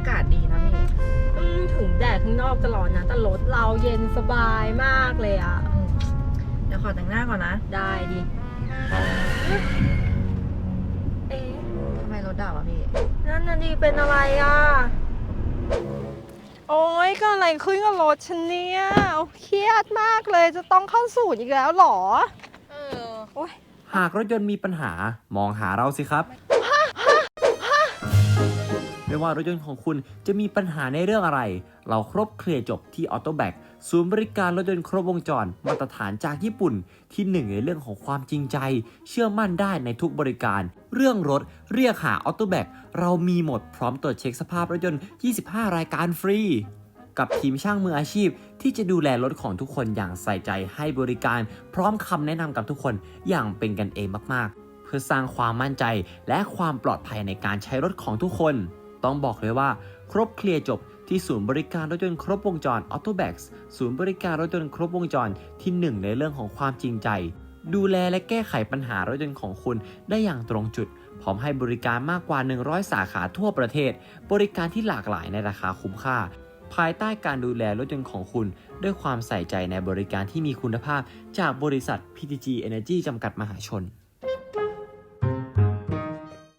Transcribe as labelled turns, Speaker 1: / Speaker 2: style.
Speaker 1: ากาศดีนะพี่
Speaker 2: อืมถึงแดดข้างนอกจะร้อนนะแต่รถเราเย็นสบายมากเลยอะ
Speaker 1: อืมเดี๋ยวขอแต่งหน้าก่อนนะ
Speaker 2: ได้ดิ เอ๊ะ
Speaker 1: ทำไมรถดับอะพี่
Speaker 2: นั่นน่ะดิเป็นอะไรอะ โอ้ยก็อะไรขึ้นกับรถฉันเนี่ยเครียดมากเลยจะต้องเข้าศูนย์อีกแล้วเหรอ
Speaker 1: เออ
Speaker 2: โอ้ย
Speaker 3: หากรถยนต์มีปัญหา มองหาเราสิครับ ไม่ว่ารถยนต์ของคุณจะมีปัญหาในเรื่องอะไร เราครบเคลียร์จบที่ a u t o b a c ศูนย์บริการรถยนต์ครบวงจร มาตรฐานจากญี่ปุ่น ที่หนึ่งในเรื่องของความจริงใจ เชื่อมั่นได้ในทุกบริการ เรื่องรถเรียกหา a u t o b a c เรามีหมดพร้อมตรวจเช็คสภาพรถยนต์ 25 รายการฟรี กับทีมช่างมืออาชีพ ที่จะดูแลรถของทุกคนอย่างใส่ใจให้บริการ พร้อมคำแนะนำกับทุกคนอย่างเป็นกันเองมากๆ เพื่อสร้างความมั่นใจและความปลอดภัยในการใช้รถของทุกคน ต้องบอกเลยว่า ครบเคลียร์จบที่ศูนย์บริการรถยนต์ครบวงจร Autobax ศูนย์บริการรถยนต์ครบวงจรที่หนึ่งในเรื่องของความจริงใจ ดูแลและแก้ไขปัญหารถยนต์ของคุณได้อย่างตรงจุด พร้อมให้บริการมากกว่า 100 สาขาทั่วประเทศ บริการที่หลากหลายในราคาคุ้มค่า ภายใต้การดูแลรถยนต์ของคุณ ด้วยความใส่ใจในบริการที่มีคุณภาพจากบริษัท PTG Energy จำกัดมหาชน